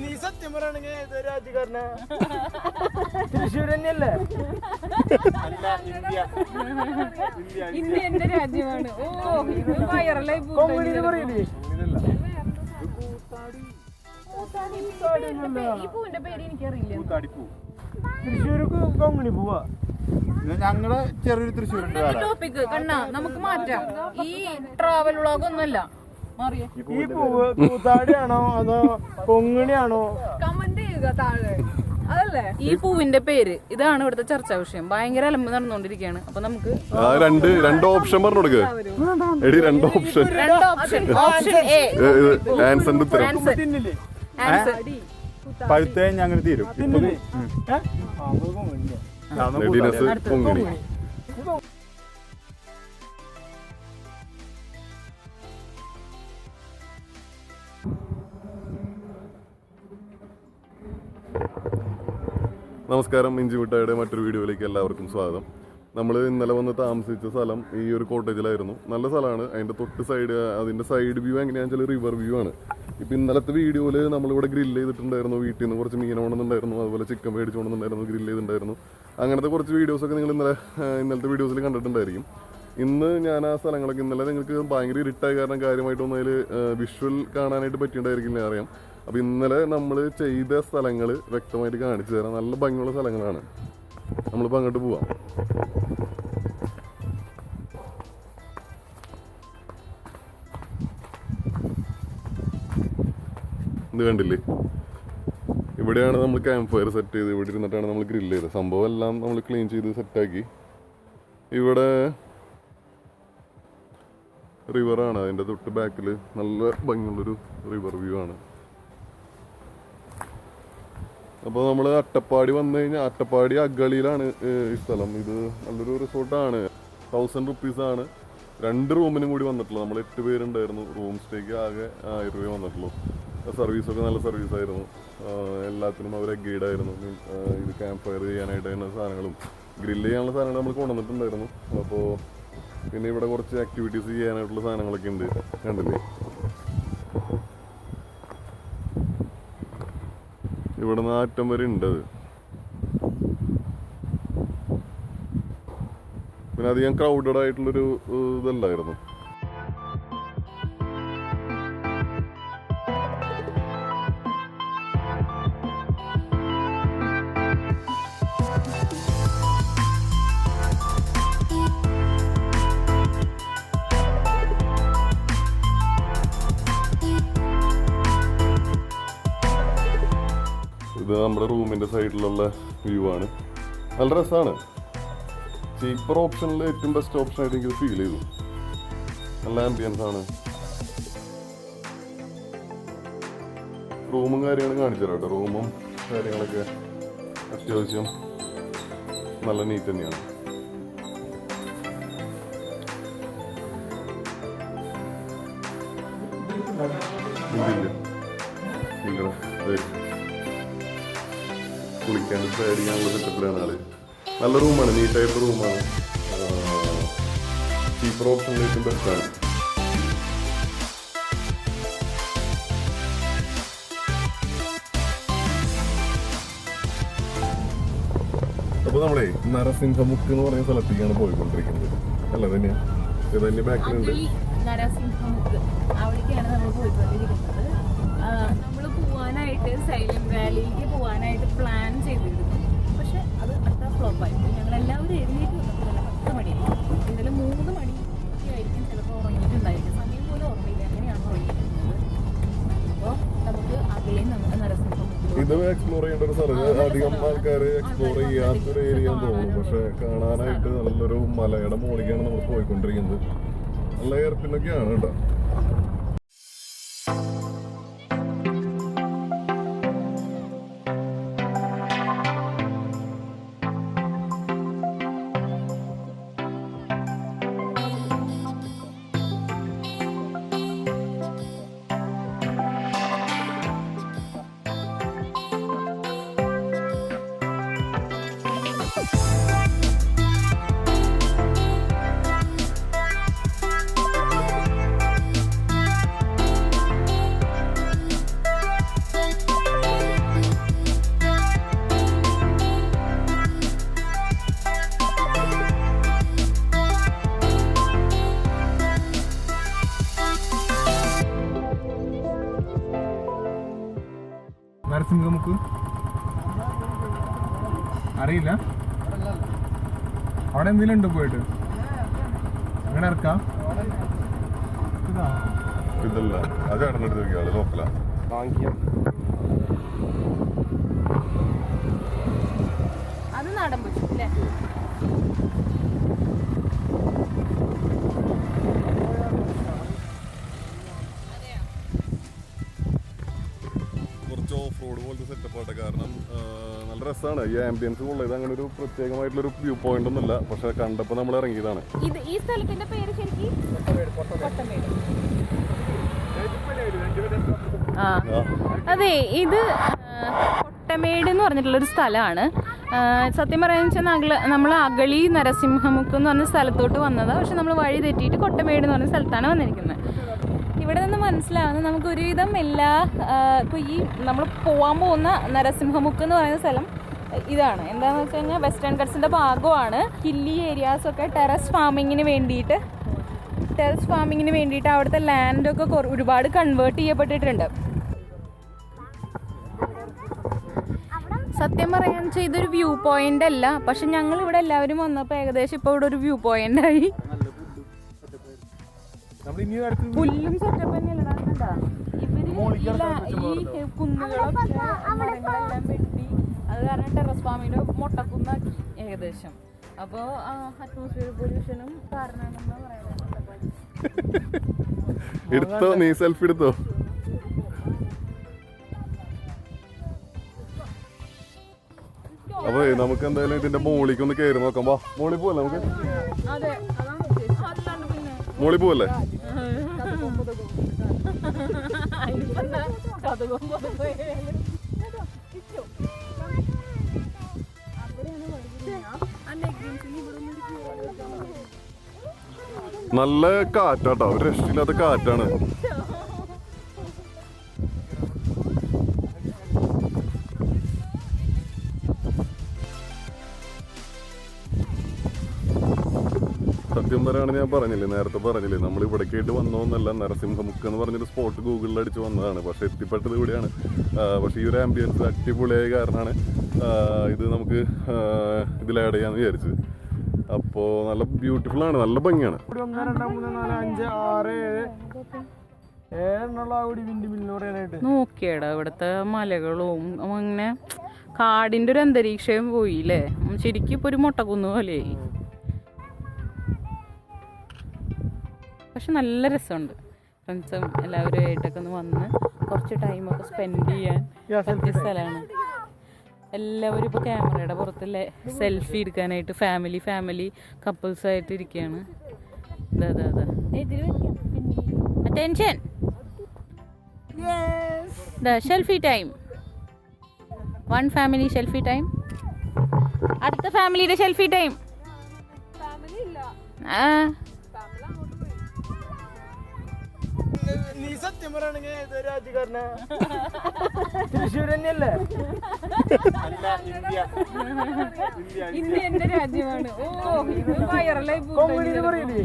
നീ സത്യം പറയണെങ്കിൽ ഏത് രാജ്യക്കാരനാ തൃശ്ശൂർ തന്നെയല്ലേ? ഇന്ത്യ. എന്റെ രാജ്യമാണ്. ഓ ഇത് വൈറലായി എന്ന് പറയില്ലേ? ഈ പൂവിന്റെ പേര് എനിക്കറിയില്ല. തൃശ്ശൂർ കൊങ്ങിണി പോവാ? ഞങ്ങൾ ചെറിയൊരു തൃശ്ശൂരുണ്ട് വേറെ. ടോപ്പിക് കണ്ണ നമുക്ക് മാറ്റാം. ഈ ട്രാവൽ വ്ളോഗ് ഒന്നല്ല മാറിയോ ഈ പൂവ് പൂത്താടിയാണോ അതോ കൊങ്ങിണിയാണോ കമന്റ് ചെയ്യുക താഴെ. അതല്ലേ? ഈ പൂവിന്റെ പേര്. ഇതാണ് ഇവിടുത്തെ ചർച്ചാ വിഷയം. ഭയങ്കര അലമ്പ് നടന്നുകൊണ്ടിരിക്കുകയാണ്. അപ്പൊ നമുക്ക് രണ്ട് രണ്ട് ഓപ്ഷൻ പറഞ്ഞു കൊടുക്ക്. എടി രണ്ട് ഓപ്ഷൻ രണ്ട് ഓപ്ഷൻ ഓപ്ഷൻ എ ആൻസറിന്റെ ഉത്തരം. ആൻസർ ആൻസർ പഴുത്ത ഞങ്ങൾ തീരും. ഇപ്പൊ പൊങ്ങിണി. നമസ്കാരം ഇഞ്ചിമിട്ടായുടെ മറ്റൊരു വീഡിയോയിലേക്ക് എല്ലാവർക്കും സ്വാഗതം. നമ്മൾ ഇന്നലെ വന്ന് താമസിച്ച സ്ഥലം ഈ ഒരു കോട്ടേജിലായിരുന്നു. നല്ല സ്ഥലമാണ്. അതിന്റെ തൊട്ട് സൈഡ് അതിന്റെ സൈഡ് വ്യൂ എങ്ങനെയാണെന്ന് വെച്ചാൽ റിവർ വ്യൂ ആണ്. ഇപ്പോൾ ഇന്നലത്തെ വീഡിയോയിൽ നമ്മളിവിടെ ഗ്രില്ല് ചെയ്തിട്ടുണ്ടായിരുന്നു വീട്ടിൽ നിന്ന് കുറച്ച് മീൻ കൊണ്ടുണ്ടായിരുന്നു അതുപോലെ ചിക്കൻ മേടിച്ച് കൊണ്ടുണ്ടായിരുന്നു ഗ്രില്ല് ചെയ്തിട്ടുണ്ടായിരുന്നു. അങ്ങനത്തെ കുറച്ച് വീഡിയോസൊക്കെ നിങ്ങൾ ഇന്നലെ ഇന്നലത്തെ വീഡിയോസിൽ കണ്ടിട്ടുണ്ടായിരിക്കും. ഇന്ന് ഞാൻ ആ സ്ഥലങ്ങളൊക്കെ ഇന്നലെ നിങ്ങൾക്ക് ഭയങ്കര ഇരുട്ടായ കാരണം കാര്യമായിട്ടൊന്നും അതിൽ വിഷ്വൽ കാണാനായിട്ട് പറ്റിയിട്ടുണ്ടായിരിക്കില്ല അറിയാം. അപ്പോൾ ഇന്നലെ നമ്മൾ ചെയ്ത സ്ഥലങ്ങൾ വ്യക്തമായിട്ട് കാണിച്ചു തരാം. നല്ല ഭംഗിയുള്ള സ്ഥലങ്ങളാണ്. നമ്മളിപ്പോൾ അങ്ങോട്ട് പോവാം. ഇത് കണ്ടില്ലേ? ഇവിടെയാണ് നമ്മൾ ക്യാമ്പ് ഫയർ സെറ്റ് ചെയ്ത്. ഇവിടെ ഇരുന്നിട്ടാണ് നമ്മൾ ഗ്രില്ല് ചെയ്തത്. സംഭവം എല്ലാം നമ്മൾ ക്ലീൻ ചെയ്ത് സെറ്റാക്കി ഇവിടെ റിവറാണ് അതിന്റെ തൊട്ട് ബാക്കിൽ നല്ല ഭംഗിയുള്ളൊരു റിവർ വ്യൂ ആണ്. അപ്പോൾ നമ്മൾ അട്ടപ്പാടി വന്നു കഴിഞ്ഞാൽ അട്ടപ്പാടി അഗളിയിലാണ് ഈ സ്ഥലം. ഇത് നല്ലൊരു റിസോർട്ടാണ്. തൗസൻഡ് റുപ്പീസാണ് രണ്ട് റൂമിനും കൂടി വന്നിട്ടുള്ളൂ. നമ്മൾ എട്ട് പേരുണ്ടായിരുന്നു. റൂം സ്റ്റേക്ക് ആകെ ആയിരം രൂപ വന്നിട്ടുള്ളൂ. സർവീസൊക്കെ നല്ല സർവീസ് സർവീസായിരുന്നു എല്ലാത്തിനും അവർ ഗൈഡായിരുന്നു ഇത് ക്യാമ്പ് ഫയർ ചെയ്യാനായിട്ട് തന്നെ സാധനങ്ങളും ഗ്രില്ല് ചെയ്യാനുള്ള സാധനങ്ങൾ നമ്മൾ കൊണ്ടുവന്നിട്ടുണ്ടായിരുന്നു. അപ്പോൾ പിന്നെ ഇവിടെ കുറച്ച് ആക്ടിവിറ്റീസ് ചെയ്യാനായിട്ടുള്ള സാധനങ്ങളൊക്കെ ഉണ്ട്. കണ്ടില്ലേ? ഇവിടെ നിന്ന് ആറ്റം വരെ ഉണ്ട് അത്. പിന്നെ അധികം ക്രൗഡഡ് ആയിട്ടുള്ളൊരു ഇതല്ലായിരുന്നു. നമ്മുടെ റൂമിന്റെ സൈഡിലുള്ള വ്യൂ ആണ്. നല്ല രസമാണ് ചീപ്പർ ഓപ്ഷനിൽ ഏറ്റവും ബെസ്റ്റ് ഓപ്ഷൻ ആയിട്ട് എനിക്ക് ഫീൽ ചെയ്തു. നല്ല ആംബിയൻസ് ആണ്. റൂമും കാര്യങ്ങളും കാണിച്ചു തരാം കേട്ടോ. റൂമും കാര്യങ്ങളൊക്കെ അത്യാവശ്യം നല്ല നീറ്റ് തന്നെയാണ്. ഇല്ലില്ല. ഇല്ലടാ കുളിക്കാൻ അടിക്കാനുള്ള സെറ്റപ്പിലാണ് ആൾ. നല്ല റൂമാണ് നീറ്റായിട്ട് റൂമാണ് ചീപ്പർ ഓപ്ഷനിലേക്കും ബെസ്റ്റാണ് അപ്പൊ നമ്മളെ നരസിംഹമുക്ക് എന്ന് പറയുന്ന സ്ഥലത്തേക്കാണ് പോയിക്കൊണ്ടിരിക്കുന്നത്. അല്ല തന്നെയാ ഇത് തന്നെ ബാക്കിലുണ്ട് നരസിംഹമുക്ക്. അവിടേക്കാണ് നമ്മൾ പോയിക്കൊണ്ടിരിക്കുന്നത്. നമ്മൾ പോവാനായിട്ട് സൈലന്റ് വാലിയിലേക്ക് പോവാനായിട്ട് പ്ലാൻ ചെയ്തിരുന്നു. പക്ഷെ അത് അത്ര ഫ്ലോപ്പായി ഞങ്ങൾ എല്ലാവരും എഴുന്നേറ്റ് വന്നിട്ടില്ല തന്നെ പത്ത് മണി എന്തായാലും മൂന്ന് മണി ഒക്കെ ആയിരിക്കും ചിലപ്പോൾ ഉറങ്ങിയിട്ടുണ്ടായിരിക്കും സമയം പോലും ഓർമ്മയില്ല അങ്ങനെയാണ് ഉറങ്ങിയിരിക്കുന്നത് അപ്പോൾ നമുക്ക് അകലെയും നമുക്ക് നരസിംഹമുക്ക് ഇത് എക്സ്പ്ലോർ ചെയ്യേണ്ട ഒരു സ്ഥലം. അധികം ആൾക്കാർ എക്സ്പ്ലോർ ചെയ്യാത്തൊരു ഏരിയ തോന്നുന്നു. പക്ഷെ കാണാനായിട്ട് നല്ലൊരു മലയുടെ മുകളിലേക്കാണ് നമ്മൾ പോയിക്കൊണ്ടിരിക്കുന്നത്. നല്ല എയർപിന്നൊക്കെയാണ് കേട്ടോ. നരസിംഹമുക്ക് അറിയില്ല. അവിടെ എന്തെങ്കിലും ഉണ്ട് പോയിട്ട്? അങ്ങനെ ഇറക്കാം? ഇതല്ല. അത് കടന്നെടുത്ത് നോക്കിയാൾ അത് നാടൻ രസമാണ് ഈ ആംബിയൻസ് ഉള്ളത് അങ്ങനെ ഒരു പ്രത്യേകമായിട്ടുള്ള ഒരു വ്യൂ പോയിന്റ് ഒന്നുമില്ല. പക്ഷെ കണ്ടപ്പോൾ നമ്മൾ ഇറങ്ങിയതാണ്. ഇത് ഈ സ്ഥലത്തിന്റെ പേര് ശരിക്കും? അതെ ഇത് കൊട്ടമേട് എന്ന് പറഞ്ഞിട്ടുള്ള ഒരു സ്ഥലമാണ് സത്യം പറയാന്ന് വെച്ചാൽ നമ്മൾ അഗളി നരസിംഹമുക്ക് എന്ന് പറഞ്ഞ സ്ഥലത്തോട്ട് വന്നതാണ് പക്ഷെ നമ്മൾ വഴി തെറ്റിയിട്ട് കൊട്ടമേട് എന്ന് പറഞ്ഞ സ്ഥലത്താണ് വന്നിരിക്കുന്നത്. ഇവിടെ നിന്ന് മനസ്സിലാവുന്നത് നമുക്ക് ഒരുവിധം എല്ലാ ഇപ്പൊ ഈ നമ്മൾ പോകാൻ പോകുന്ന നരസിംഹമുക്ക് എന്ന് പറയുന്ന സ്ഥലം ഇതാണ്. എന്താണെന്ന് വെച്ച് കഴിഞ്ഞാൽ വെസ്റ്റേൺ കട്ട്സിന്റെ ഭാഗമാണ് ഹില്ലി ഏരിയാസൊക്കെ ടെറസ് ഫാമിങ്ങിന് വേണ്ടിയിട്ട്. ടെറസ് ഫാമിങ്ങിന് വേണ്ടിയിട്ട് അവിടുത്തെ ലാൻഡൊക്കെ ഒരുപാട് കൺവേർട്ട് ചെയ്യപ്പെട്ടിട്ടുണ്ട്. സത്യം പറയാൻ വെച്ചാൽ ഇതൊരു വ്യൂ പോയിന്റ് അല്ല. പക്ഷെ ഞങ്ങൾ ഇവിടെ എല്ലാവരും വന്നപ്പോൾ ഏകദേശം ഇപ്പോൾ ഇവിടെ ഒരു വ്യൂ പോയിന്റ് ആയി. പുല്ലും സെറ്റപ്പ് തന്നെയല്ലടാ കണ്ടാ? ഇവർ ഈ കുന്നുകളൊക്കെ കാരണം മുട്ടക്കുന്നാക്കി ഏകദേശം. അപ്പോ അറ്റ്മോസ്ഫിയർ പൊല്യൂഷനും കാരണമാണെന്ന് പറയുന്നത് എടുത്തോ? നീ സെൽഫി എടുത്തോ? അപ്പൊ നമുക്ക് എന്തായാലും ഇതിന്റെ മോളിക്ക് ഒന്ന് കയറി നോക്കാം. വാ മോളി പോവല്ലേ നമുക്ക്? മോളി പോവല്ലേ? അതിനിപ്പെന്താ നല്ല കാറ്റാട്ടോ. ഒരു രക്ഷയില്ലാത്ത കാറ്റാണ്. സത്യം പറയുകയാണെങ്കിൽ ഞാൻ പറഞ്ഞില്ലേ നേരത്തെ പറഞ്ഞില്ലേ നമ്മൾ ഇവിടേക്കായിട്ട് വന്നോന്നല്ല നരസിംഹമുക്ക് എന്ന് പറഞ്ഞൊരു സ്പോട്ട് ഗൂഗിളിൽ അടിച്ച് വന്നതാണ്. പക്ഷെ എത്തിപ്പെട്ടത് ഇവിടെയാണ്. പക്ഷേ ഈ ഒരു ആംബിയൻസ് അടിപൊളിയായ കാരണമാണ് ഇത് നമുക്ക് ഇതിൽ ആഡ് ചെയ്യാന്ന് വിചാരിച്ചത്. അപ്പോൾ നല്ല ബ്യൂട്ടിഫുൾ ആണ് നല്ല ഭംഗിയാണ്. ഇവിടെ ഒന്ന് രണ്ട് മൂന്ന് നാല് അഞ്ച് ആറ് ഏഴ്. ഏഴെണ്ണുള്ള ആ കൂടി വിൻഡ് മില്ല് പറയാനായിട്ട് നോക്കിയടാ ഇവിടുത്തെ മലകളും അങ്ങനെ കാടിന്റെ ഒരു അന്തരീക്ഷം പോയില്ലേ? ശരിക്കും ഇപ്പൊ ഒരു മുട്ടക്കുന്ന് പോലെ പക്ഷെ നല്ല രസമുണ്ട്. ഫ്രണ്ട്സും എല്ലാവരും ആയിട്ടൊക്കെ ഒന്ന് വന്ന് കുറച്ച് ടൈമൊക്കെ സ്പെൻഡ് ചെയ്യാൻ പറ്റിയ സ്ഥലമാണ്. എല്ലാവരും ഇപ്പോൾ ക്യാമറയുടെ പുറത്തല്ലേ സെൽഫി എടുക്കാനായിട്ട് ഫാമിലി ഫാമിലി കപ്പിൾസ് ആയിട്ട് ഇരിക്കുകയാണ് ഇതാ ഇതാ attention the selfie time one family selfie time അടുത്ത ഫാമിലിയുടെ ഷെൽഫി ടൈം ആ. നീ സത്യം പറയണെങ്കിൽ ഏത് രാജ്യക്കാരനാ തൃശ്ശൂർ തന്നെയല്ലേ? ഇന്ത്യ. എന്റെ രാജ്യമാണ്. ഓ ഇത് വൈറലായി കൊങ്ങിണി പറയില്ലേ?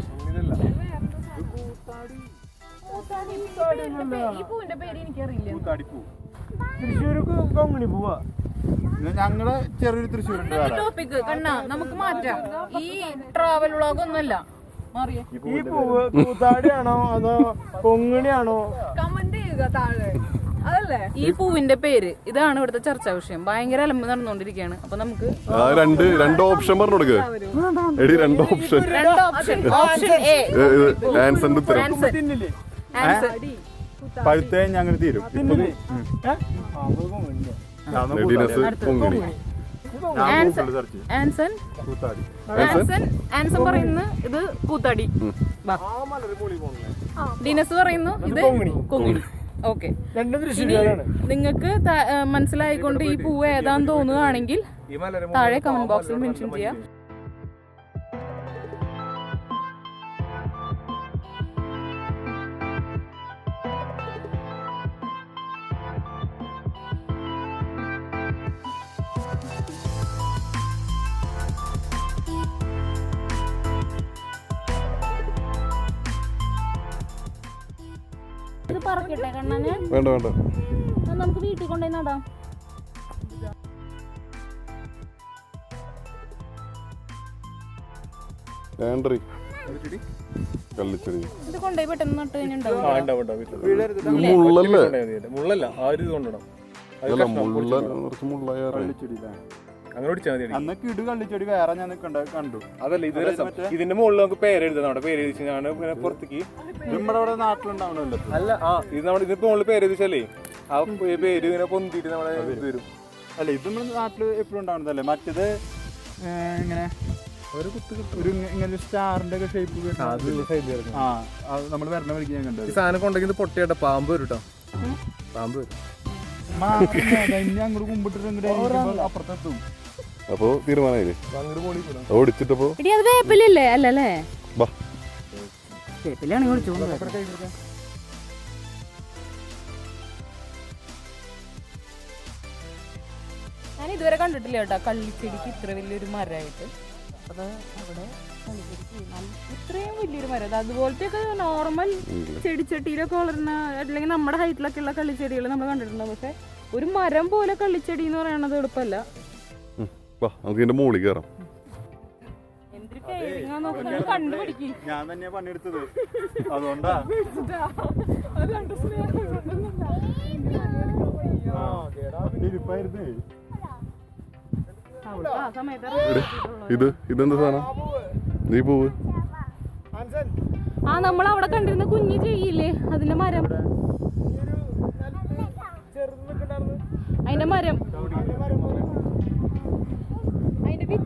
ഈ പൂവിന്റെ പേര് എനിക്കറിയില്ല. തൃശ്ശൂർ കൊങ്ങിണി പോവാ. ഞങ്ങൾ ചെറിയൊരു തൃശ്ശൂർ വേറെ. ടോപ്പിക് കണ്ണ നമുക്ക് മാറ്റാം. ഈ ട്രാവൽ വ്ളോഗ് ഒന്നുമല്ല. ഈ പൂവ് പൂത്താടിയാണോ അതോ പൊങ്ങിണിയാണോ? കമന്റ് ചെയ്യുക താഴെ. അതല്ലേ? ഈ പൂവിന്റെ പേര് ഇതാണ് ഇവിടുത്തെ ചർച്ചാ വിഷയം. ഭയങ്കര അലമ്പ് നടന്നുകൊണ്ടിരിക്കുകയാണ്. അപ്പൊ നമുക്ക് രണ്ട് രണ്ട് ഓപ്ഷൻ പറഞ്ഞു കൊടുക്ക്. എടി രണ്ട് ഓപ്ഷൻ രണ്ട് ഓപ്ഷൻ ഓപ്ഷൻ എ ആൻസറിന്റെ ഉത്തരം. ആൻസർ ആൻസർ പഴുത്തേ ഞങ്ങൾ തീരും. പൊങ്ങിണി. ആൻസൺ? കൂത്താടി. ആൻസൺ? ആൻസൺ പറയുന്നു ഇത് കൂത്താടി. വാ. ആ മലര് പൊളി പോണല്ലേ? ഡിനസ് പറയുന്നു ഇത് കൊങ്ങിണി. ഓക്കെ. രണ്ടും നിങ്ങൾക്ക് മനസ്സിലായിക്കൊണ്ട് ഈ പൂവ് ഏതാന്ന് തോന്നുകയാണെങ്കിൽ ഈ മലര താഴെ കമന്റ് ബോക്സിൽ മെൻഷൻ ചെയ്യാം. ഇറക്കട്ടെ കണ്ണന്. വേണ്ട വേണ്ട. നമുക്ക് വീട്ടിൽ കൊണ്ടുപോയി നടാം. ലാൻഡറി കള്ളിച്ചെടി? ഇത് കൊണ്ടുപോയി പെട്ടെന്ന് നട്ട് കഴിഞ്ഞിട്ടുണ്ടാവും മുള്ളല്ല ആര് ഒരു കൊണ്ടിടാം മുള്ള കുറച്ച് മുള്ളയാറേ അങ്ങനെ പിടിച്ചാൽ മതി അന്ന് കിടു കള്ളിച്ചെടി വേറെ ഞാൻ കണ്ട കണ്ടു. അതല്ല ഇത് രസം. ഇതിന്റെ മുകളിൽ നമുക്ക് പേര് എഴുതാം. നമ്മുടെ പേര് എഴുതി ഞാൻ പിന്നെ പുറത്തേക്ക്. നമ്മുടെ അവിടെ നാട്ടിലുണ്ടാവണല്ലോ അല്ല ആ ഇത് നമ്മുടെ ഇതിപ്പോ മുകളിൽ പേര് എഴുതിച്ചാലേ ആ പേര് ഇങ്ങനെ പൊന്തിയിട്ട് നമ്മളെ ഇത് വരും. അല്ല ഇത് നമ്മുടെ നാട്ടിൽ എപ്പോഴും ഉണ്ടാവുന്നതല്ലേ മറ്റേത് ഇങ്ങനെ ഒരു കുത്ത് ഒരു ഇങ്ങനെ സ്റ്റാറിന്റെ ഒക്കെ ഷേപ്പ് ആ നമ്മൾ വരണ വഴിക്ക് ഞാൻ കണ്ടത്. ഈ സാധനം കൊണ്ടെങ്കിൽ പൊട്ടിയാട്ടെ പാമ്പ് വരും കേട്ടോ പാമ്പ് വരും. ഇനി അങ്ങോട്ട് കുമ്പിട്ടിട്ട് അപ്പുറത്തെത്തും. അപ്പൊ തീരുമാനമായില്ലേ? ഓടിച്ചിട്ടപ്പോ? എടി അത് വേപ്പിലല്ലേ? അല്ലല്ലേ? ഞാൻ ഇതുവരെ കണ്ടിട്ടില്ല കേട്ടോ. കള്ളിച്ചെടിക്ക് ഇത്ര വലിയൊരു മരമായിട്ട്. അത് അവിടെ ഇത്രയും വലിയൊരു മരം. അത് അതുപോലത്തെ ഒക്കെ നോർമൽ ചെടിച്ചട്ടിയിലൊക്കെ വളരുന്ന അല്ലെങ്കിൽ നമ്മുടെ ഹൈറ്റിലൊക്കെ ഉള്ള കള്ളിച്ചെടികൾ നമ്മൾ കണ്ടിട്ടുണ്ടാവും പക്ഷെ ഒരു മരം പോലെ കള്ളിച്ചെടി എന്ന് പറയുന്നത് എളുപ്പമല്ല. വാ നമുക്ക് ഇതിന്റെ മുകളിൽ കയറാം ഞാൻ പണിയെടുത്തത്. അതുകൊണ്ടാ. ഇത് ഇതെന്താ സാധനം? നീ പോവ്? ആ നമ്മൾ അവിടെ കണ്ടിരുന്ന കുഞ്ഞു ചെയ്യില്ലേ? അതിന്റെ മരം. അതിന്റെ മരം.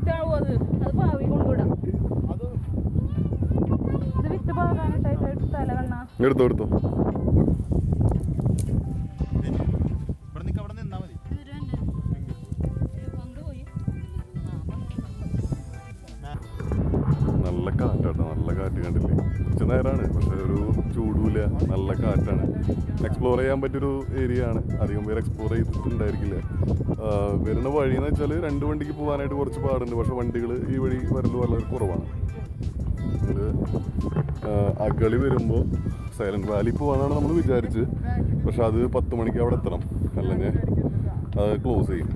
വിത്താവും അത് അത് ഭാവി കൊണ്ടുവിടാം ഇത് വിത്ത് പാകാനായിട്ടായിട്ട് തല കണ്ണാ എടുത്തോ എടുത്തോ. നല്ല കാറ്റാണ്. എക്സ്പ്ലോർ ചെയ്യാൻ പറ്റിയൊരു ഏരിയ ആണ്. അധികം പേര് എക്സ്പ്ലോർ ചെയ്തിട്ടുണ്ടായിരിക്കില്ല. വരുന്ന വഴി എന്ന് വെച്ചാൽ രണ്ട് വണ്ടിക്ക് പോകാനായിട്ട് കുറച്ച് പാടുണ്ട്. പക്ഷെ വണ്ടികൾ ഈ വഴി വരൽ വളരെ കുറവാണ്. അഗളി വരുമ്പോൾ സൈലന്റ് വാലി പോകാനാണ് നമ്മൾ വിചാരിച്ച്. പക്ഷെ അത് പത്ത് മണിക്ക് അവിടെ എത്തണം. അല്ലെങ്കിൽ അത് ക്ലോസ് ചെയ്യും.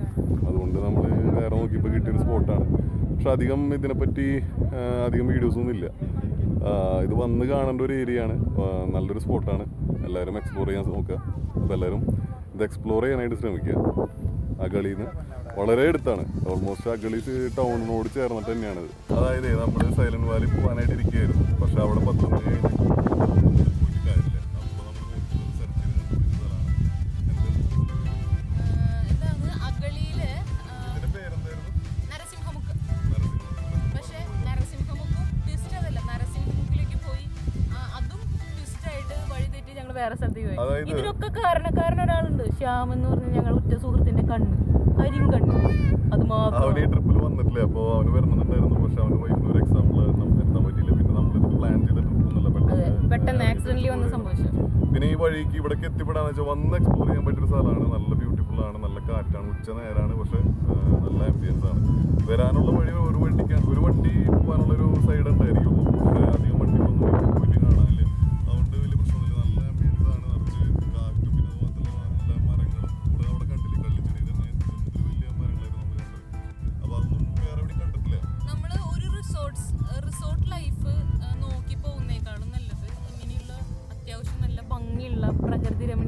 അതുകൊണ്ട് നമ്മൾ വേറെ നോക്കിയപ്പോൾ കിട്ടിയൊരു സ്പോട്ടാണ് പക്ഷെ അധികം ഇതിനെപ്പറ്റി അധികം വീഡിയോസൊന്നും ഇല്ല. ഇത് വന്ന് കാണേണ്ട ഒരു ഏരിയ ആണ്. നല്ലൊരു സ്പോട്ടാണ് എല്ലാവരും എക്സ്പ്ലോർ ചെയ്യാൻ നോക്കുക. അപ്പോൾ എല്ലാവരും ഇത് എക്സ്പ്ലോർ ചെയ്യാനായിട്ട് ശ്രമിക്കുക. ആ ഗളിയിൽ നിന്ന് വളരെ അടുത്താണ്. ഓൾമോസ്റ്റ് ആ ഗളി ടൗണിനോട് ചേർന്നിട്ട് തന്നെയാണ് അതായത് നമ്മൾ സൈലന്റ് വാലി പോകാനായിട്ട് ഇരിക്കുകയായിരുന്നു പക്ഷെ അവിടെ പത്ത് മണി കഴിഞ്ഞ് എന്ന് പറഞ്ഞ ഞങ്ങൾ ഉറ്റ സുഹൃത്തിന്റെ കണ്ണ് കരിയും കണ്ണ്. അത് മാത്രം. അവന് ഈ ട്രിപ്പിൽ വന്നിട്ടില്ല. അപ്പോൾ അവന് വരുന്നുണ്ടായിരുന്നു. പക്ഷെ അവന് വൈകുന്നേരം എത്താൻ പറ്റിയില്ല. പിന്നെ നമ്മൾ പ്ലാൻ ചെയ്ത പെട്ടെന്ന് വന്ന് സംഭവിച്ചു. പിന്നെ ഈ വഴിക്ക് ഇവിടേക്ക് എത്തിപ്പെടാന്ന് വെച്ചാൽ വന്ന് എക്സ്പ്ലോർ ചെയ്യാൻ പറ്റിയൊരു സ്ഥലമാണ്. നല്ല ബ്യൂട്ടിഫുൾ ആണ്. നല്ല കാറ്റാണ്. ഉച്ച നേരാണ്. പക്ഷെ നല്ല ആംബിയൻസ് ആണ്. വരാനുള്ള വഴി ഒരു വണ്ടിക്ക് ഒരു വണ്ടി പോകാനുള്ള ഒരു സൈഡ് ഉണ്ടായിരിക്കും അധികം വണ്ടി കാണാനില്ല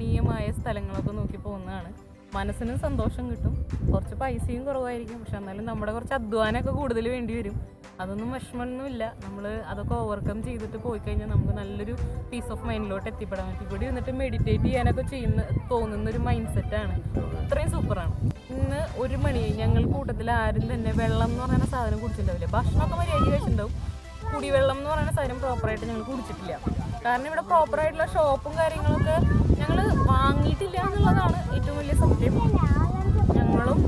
രമണീയമായ സ്ഥലങ്ങളൊക്കെ നോക്കി പോകുന്നതാണ്. മനസ്സിനും സന്തോഷം കിട്ടും. കുറച്ച് പൈസയും കുറവായിരിക്കും. പക്ഷെ എന്നാലും നമ്മുടെ കുറച്ച് അധ്വാനമൊക്കെ കൂടുതൽ വേണ്ടി വരും. അതൊന്നും വിഷമമൊന്നുമില്ല. നമ്മൾ അതൊക്കെ ഓവർകം ചെയ്തിട്ട് പോയി കഴിഞ്ഞാൽ നമുക്ക് നല്ലൊരു പീസ് ഓഫ് മൈൻഡിലോട്ട് എത്തിപ്പെടാൻ പറ്റും. ഇവിടെ വന്നിട്ട് മെഡിറ്റേറ്റ് ചെയ്യാനൊക്കെ ചെയ്യുന്ന തോന്നുന്ന ഒരു മൈൻഡ് സെറ്റാണ് അത്രയും സൂപ്പറാണ് ഇന്ന് ഒരു മണി ഞങ്ങൾ കൂട്ടത്തിൽ ആരും തന്നെ വെള്ളം എന്ന് പറയുന്ന സാധനം കുടിച്ചിട്ടുണ്ടാവില്ല. ഭക്ഷണമൊക്കെ മര്യാദ കഴിച്ചിട്ടുണ്ടാവും. കുടിവെള്ളം എന്ന് പറയുന്ന സാധനം പ്രോപ്പറായിട്ട് ഞങ്ങൾ കുടിച്ചിട്ടില്ല. കാരണം ഇവിടെ പ്രോപ്പറായിട്ടുള്ള ഷോപ്പും കാര്യങ്ങളൊക്കെ ഞങ്ങൾ വാങ്ങിയിട്ടില്ല എന്നുള്ളതാണ് ഏറ്റവും വലിയ സത്യം. ഞങ്ങളും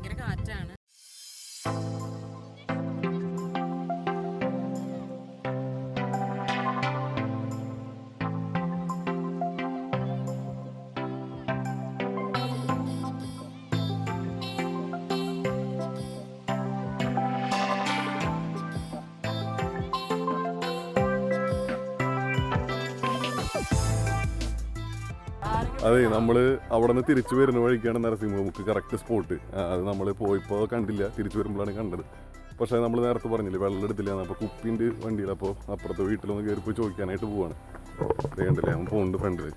ഭയങ്കര കാറ്റാണ്. അതെ നമ്മൾ അവിടെ നിന്ന് തിരിച്ചു വരുന്ന വഴിക്കാണ് നരസിംഹമുക്ക് കറക്റ്റ് സ്പോട്ട് അത് നമ്മൾ പോയിപ്പോ കണ്ടില്ല തിരിച്ചു വരുമ്പോഴാണ് കണ്ടത്. പക്ഷെ നമ്മൾ നേരത്തെ പറഞ്ഞില്ലേ വെള്ളം എടുത്തില്ല അപ്പോൾ കുപ്പിന്റെ വണ്ടിയിൽ അപ്പോൾ അപ്പുറത്തെ വീട്ടിലൊന്ന് കയറി പോയി ചോദിക്കാനായിട്ട് പോവാണ്. കണ്ടില്ലേ അവൻ പോകുന്നുണ്ട് ഫ്രണ്ടിൽ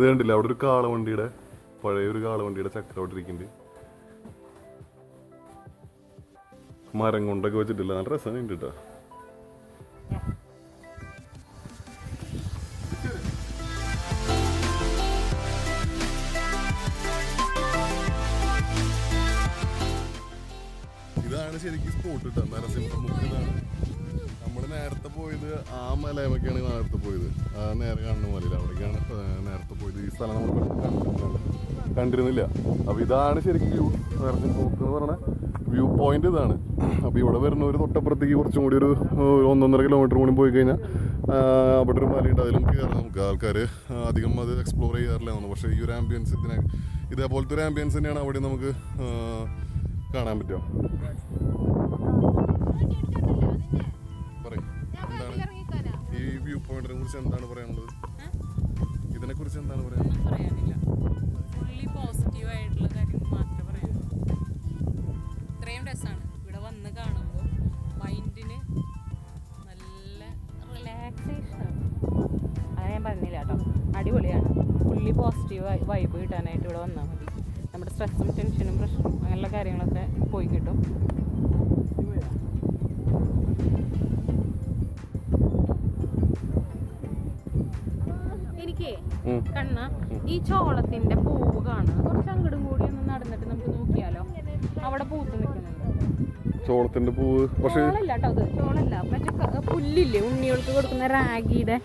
ഇത് കണ്ടില്ല? അവിടെ ഒരു കാളവണ്ടിയുടെ പഴയ ഒരു കാളവണ്ടിയുടെ ചക്രം അവിടെ ഇരിക്കുന്നുണ്ട്. മരം കൊണ്ടൊക്കെ വെച്ചിട്ടില്ല? നല്ല രസമുണ്ട് കേട്ടോ. ഇതാണ് ശരിക്കും സ്പോട്ട് കേട്ടോ നരസിംഹമുക്ക് ഇതാണ്. പോയത് ആ മലയമൊക്കെയാണ് നേരത്തെ പോയത്. നേരെ കാണുന്ന മലയിൽ അവിടേക്കാണ് നേരത്തെ പോയത്. ഈ സ്ഥലം നമ്മൾ കണ്ടിരുന്നില്ല. അപ്പോൾ ഇതാണ് ശരിക്കും വ്യൂ നരസിംഹമുക്ക് എന്ന് പറഞ്ഞ വ്യൂ പോയിന്റ് ഇതാണ്. അപ്പോൾ ഇവിടെ വരുന്ന ഒരു തൊട്ടപ്പുറത്തേക്ക് കുറച്ചും കൂടി ഒരു ഒന്നൊന്നര കിലോമീറ്റർ കൂടി പോയി കഴിഞ്ഞാൽ അവിടെ ഒരു മലയുണ്ട്. അതിലും കയറാം നമുക്ക്. ആൾക്കാർ അധികം അത് എക്സ്പ്ലോർ ചെയ്യാറില്ല തോന്നുന്നു. പക്ഷേ ഈ ഒരു ആംബിയൻസ് ഇതിനെ ഇതേപോലത്തെ ഒരു ആംബിയൻസ് തന്നെയാണ് അവിടെ നമുക്ക് കാണാൻ പറ്റുക. വ്യൂ പോയിന്റിനെ കുറിച്ച് എന്താണ് പറയാനുള്ളത്? ഇതിനെ കുറിച്ച് എന്താണ് പറയാനുള്ളത്? പറയാനില്ല. ഫുള്ളി പോസിറ്റീവ് കാര്യങ്ങൾ മാത്രമേ പറയാനുള്ളൂ ഇത്രയും രസമാണ് ഇവിടെ വന്ന് കാണുമ്പോൾ മൈൻഡിന് നല്ല റിലാക്സേഷനാണ് അത് ഞാൻ പറഞ്ഞില്ല കേട്ടോ. അടിപൊളിയാണ്. ഫുള്ളി പോസിറ്റീവ് വൈബ് കിട്ടാനായിട്ട് ഇവിടെ വന്നാൽ മതി. നമ്മുടെ സ്ട്രെസ്സും ടെൻഷനും പ്രശ്നവും അങ്ങനെയുള്ള കാര്യങ്ങളൊക്കെ പോയി കിട്ടും. ഈ ചോളത്തിന്റെ പൂവ് കാണുക. കുറച്ച് അങ്ങോട്ടും കൂടി ഒന്ന് നടന്നിട്ട് നമുക്ക് നോക്കിയാലോ? അവിടെ പൂത്ത് നിൽക്കുന്നുണ്ട്. ചോളത്തിന്റെ പൂവ്. പക്ഷേ ചോളല്ല കേട്ടോ അത്. ചോളല്ല. മറ്റേ പുല്ലില്ലേ? ഉണ്ണികൾക്ക് കൊടുക്കുന്ന റാഗിയുടെ.